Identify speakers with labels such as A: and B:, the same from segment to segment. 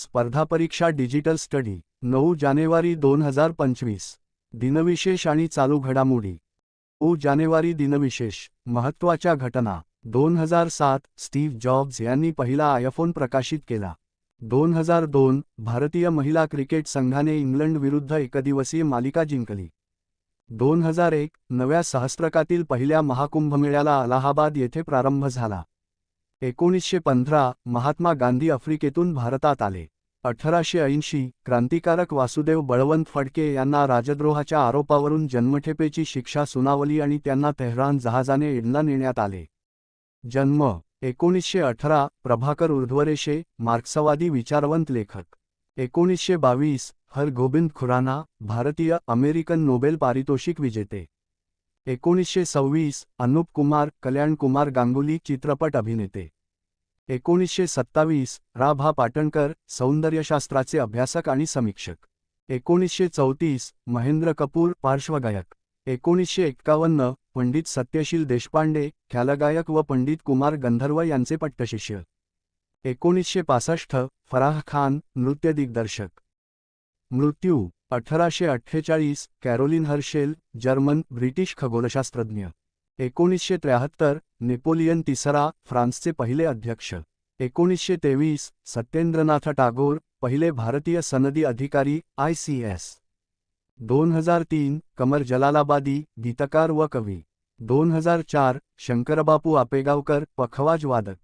A: स्पर्धा परीक्षा digital study नऊ जानेवारी दोन हजार पंचवीस. दिनविशेष आणि चालू घडामोडी. नऊ जानेवारी दिनविशेष महत्त्वाच्या घटना. दोन हजार सात स्टीव्ह जॉब्स यांनी पहिला आयफोन प्रकाशित केला. दोन हजार दोन भारतीय महिला क्रिकेट संघाने इंग्लंड विरुद्ध एकदिवसीय मालिका जिंकली. दोन हजार एक नव्या सहस्त्रकातील पहिल्या महाकुंभमेळ्याला अलाहाबाद येथे प्रारंभ झाला. एकोणीसशे पंधरा महात्मा गांधी आफ्रिकेतून भारतात आले. अठराशे ऐंशी क्रांतिकारक वासुदेव बळवंत फडके यांना राजद्रोहाच्या आरोपावरून जन्मठेपेची शिक्षा सुनावली आणि त्यांना तेहरान जहाजाने एडला नेण्यात आले. जन्म एकोणीसशे अठरा प्रभाकर उर्ध्वरेषे मार्क्सवादी विचारवंत लेखक. एकोणीसशे बावीस हर गोबिंद खुराना भारतीय अमेरिकन नोबेल पारितोषिक विजेते. एकोणीसशे सव्वीस अनुप कुमार कल्याण कुमार गांगुली चित्रपट अभिनेते. एकोणीसशे सत्तावीस रा भा पाटणकर सौंदर्यशास्त्राचे अभ्यासक आणि समीक्षक. एकोणीसशे चौतीस महेंद्र कपूर पार्श्वगायक. एकोणीसशे एक्कावन्न पंडित सत्यशील देशपांडे ख्यालगायक व पंडित कुमार गंधर्व यांचे पट्टशिष्य. एकोणीसशे पासष्ट फराह खान नृत्य दिग्दर्शक. मृत्यू अठराशे अठ्ठेचाळीस कॅरोलिन हर्शेल जर्मन ब्रिटिश खगोलशास्त्रज्ञ. एकोणीसशे त्र्याहत्तर नेपोलियन तिसरा फ्रान्सचे पहिले अध्यक्ष. एकोणीसशे तेवीस सत्येंद्रनाथ टागोर पहिले भारतीय सनदी अधिकारी आय सी एस. दोन हजार तीन कमर जलालाबादी गीतकार व कवी. दोन हजार चार शंकरबापू आपेगावकर पखवाज वादक.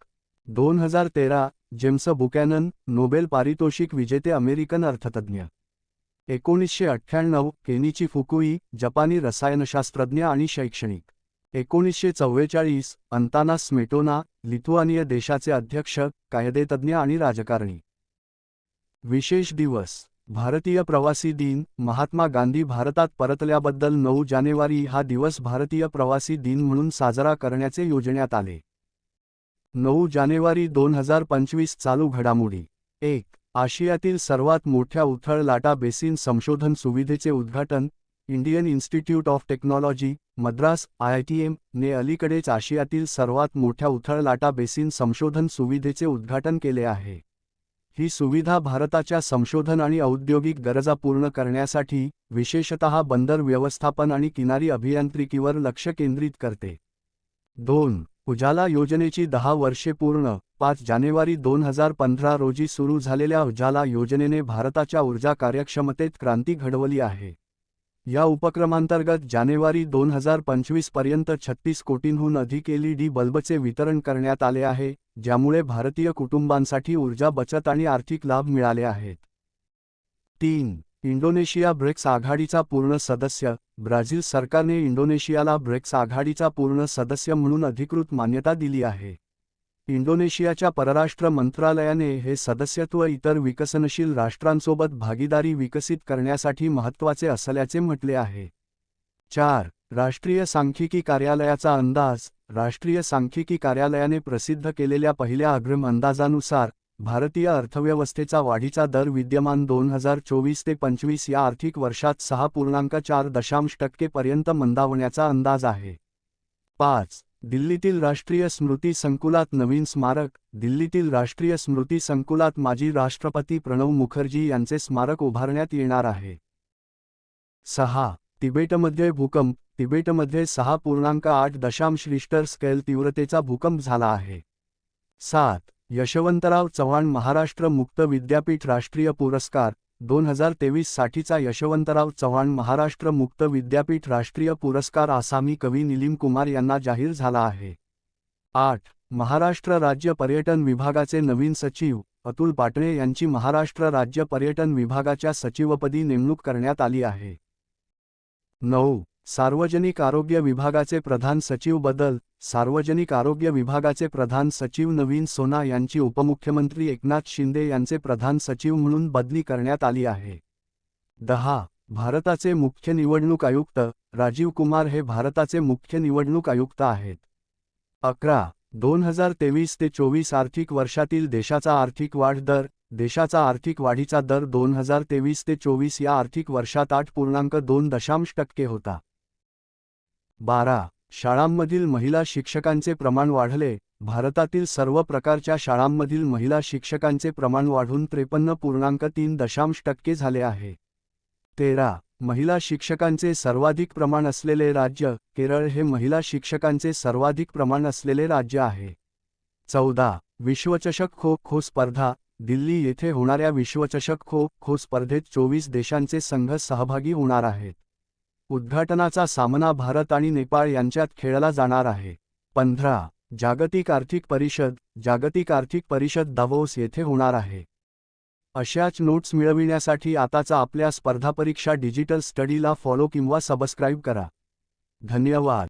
A: दोन हजार तेरा जेम्स बुकॅनन नोबेल पारितोषिक विजेते अमेरिकन अर्थतज्ञ. एकोणीसशे अठ्ठ्याण्णव केनीची फुकुई जपानी रसायनशास्त्रज्ञ आणि शैक्षणिक. एकोणीसशे चव्वेचाळीस अंताना स्मेटोना लिथुआनिया देशाचे अध्यक्ष कायदेतज्ञ आणि राजकारणी. विशेष दिवस भारतीय प्रवासी दिन महात्मा गांधी भारतात परतल्याबद्दल नऊ जानेवारी हा दिवस भारतीय प्रवासी दिन म्हणून साजरा करण्याचे योजण्यात आले. नऊ जानेवारी दोन हजार पंचवीस चालू घडामोडी. एक आशियातील सर्वात मोठ्या उथळ लाटा बेसिन संशोधन सुविधेचे उद्घाटन Indian Institute of Technology Madras IITM ने अलीकडेच आशियातील सर्वात मोठ्या उथळ लाटा बेसिन संशोधन सुविधेचे उद्घाटन केले आहे. ही सुविधा भारताच्या संशोधन आणि औद्योगिक गरजा पूर्ण करण्यासाठी विशेषतः बंदर व्यवस्थापन आणि किनारी अभियांत्रिकीवर लक्ष केंद्रित करते. दोन उजाला योजनेची दहा वर्षे पूर्ण. पाच जानेवारी दोन हजार पंधरा रोजी सुरू झालेल्या उजाला योजनेने भारताच्या ऊर्जा कार्यक्षमतेत क्रांती घडवली आहे. या उपक्रमांतर्गत जानेवारी दोन हजार पंचवीसपर्यंत छत्तीस कोटींहून अधिक एलईडी बल्बचे वितरण करण्यात आले आहे ज्यामुळे भारतीय कुटुंबांसाठी ऊर्जा बचत आणि आर्थिक लाभ मिळाले आहेत. तीन इंडोनेशिया ब्रेक्स आघाडीचा पूर्ण सदस्य ब्राझील सरकारने इंडोनेशियाला ब्रेक्स आघाडीचा पूर्ण सदस्य म्हणून अधिकृत मान्यता दिली आहे. इंडोनेशियाच्या परराष्ट्र मंत्रालयाने हे सदस्यत्व इतर विकसनशील राष्ट्रांसोबत भागीदारी विकसित करण्यासाठी महत्त्वाचे असल्याचे म्हटले आहे. चार राष्ट्रीय सांख्यिकी कार्यालयाचा अंदाज राष्ट्रीय सांख्यिकी कार्यालयाने प्रसिद्ध केलेल्या पहिल्या अग्रिम अंदाजानुसार भारतीय अर्थव्यवस्थेचा वाढीचा दर विद्यमान दोन हजार चोवीस ते पंचवीस या आर्थिक वर्षात सहा पूर्णांक चार दशांश टक्केपर्यंत मंदावण्याचा अंदाज आहे. पाच. दिल्लीतील राष्ट्रीय स्मृती संकुलात नवीन स्मारक. दिल्लीतील राष्ट्रीय स्मृती संकुलात माजी राष्ट्रपती प्रणव मुखर्जी यांचे स्मारक उभारण्यात येणार आहे. सहा. तिबेटमध्ये भूकंप. तिबेटमध्ये सहा पूर्णांक आठ दशांश रिश्टर स्केल तीव्रतेचा भूकंप झाला आहे. सात. यशवंतराव चव्हाण महाराष्ट्र मुक्त विद्यापीठ राष्ट्रीय पुरस्कार दोन हजार तेवीस साठीचा यशवंतराव चव्हाण महाराष्ट्र मुक्त विद्यापीठ राष्ट्रीय पुरस्कार आसामी कवी निलीम कुमार यांना जाहीर झाला आहे. आठ. महाराष्ट्र राज्य पर्यटन विभागाचे नवीन सचिव अतुल पाटणे यांची महाराष्ट्र राज्य पर्यटन विभागाच्या सचिवपदी नेमणूक करण्यात आली आहे. नऊ. सार्वजनिक आरोग्य विभागाचे प्रधान सचिव बदल सार्वजनिक आरोग्य विभागाचे प्रधान सचिव नवीन सोना यांची उपमुख्यमंत्री एकनाथ शिंदे यांचे प्रधान सचिव म्हणून बदली करण्यात आली आहे. दहा भारताचे मुख्य निवडणूक आयुक्त राजीव कुमार हे भारताचे मुख्य निवडणूक आयुक्त आहेत. अकरा दोन हजार तेवीस ते चोवीस आर्थिक वर्षातील देशाचा आर्थिक वाढ दर देशाचा आर्थिक वाढीचा दर दोन हजार तेवीस ते चोवीस या आर्थिक वर्षात आठ पूर्णांक दोन दशांश टक्के होता. बारा. शाळांमधील महिला शिक्षकांचे प्रमाण वाढले. भारतातील सर्व प्रकारच्या शाळांमधील महिला शिक्षकांचे प्रमाण वाढून त्रेपन्न पूर्णांक तीन दशांश टक्के झाले आहे. तेरा. महिला शिक्षकांचे सर्वाधिक प्रमाण असलेले राज्य केरळ हे महिला शिक्षकांचे सर्वाधिक प्रमाण असलेले राज्य आहे. चौदा. विश्वचषक खो खो स्पर्धा दिल्ली येथे होणाऱ्या विश्वचषक खो खो स्पर्धेत चोवीस देशांचे संघ सहभागी होणार आहेत. उद्घाटनाचा सामना भारत आणि नेपाळ यांच्यात खेळला जाणार आहे. पंधरा जागतिक आर्थिक परिषद जागतिक आर्थिक परिषद दावोस येथे होणार आहे. अशाच नोट्स मिळविण्यासाठी आताचा आपल्या स्पर्धा परीक्षा डिजिटल स्टडीला फॉलो किंवा सबस्क्राईब करा. धन्यवाद.